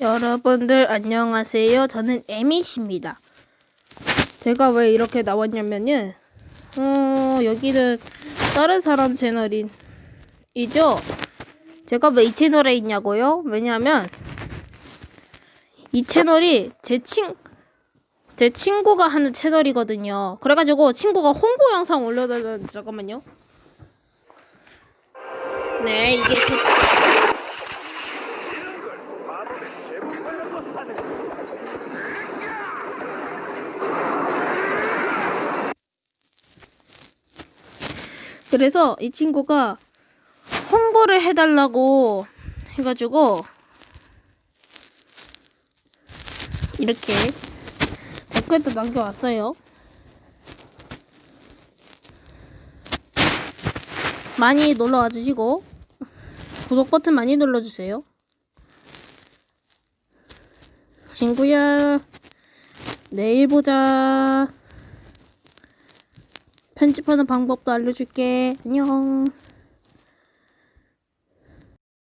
여러분들 안녕하세요. 저는 에미씨입니다. 제가 왜 이렇게 나왔냐면은 어 여기는 다른 사람 채널인 이죠. 제가 왜 이 채널에 있냐고요? 왜냐하면 이 채널이 제 친, 제 친구가 하는 채널이거든요. 그래가지고 친구가 홍보 영상 올려달라는 잠깐만요. 네, 이게 제 그래서 이 친구가 홍보를 해달라고 해가지고 이렇게 댓글도 남겨왔어요. 많이 놀러와 주시고 구독 버튼 많이 눌러주세요. 친구야, 내일 보자. 편집하는 방법도 알려줄게. 안녕.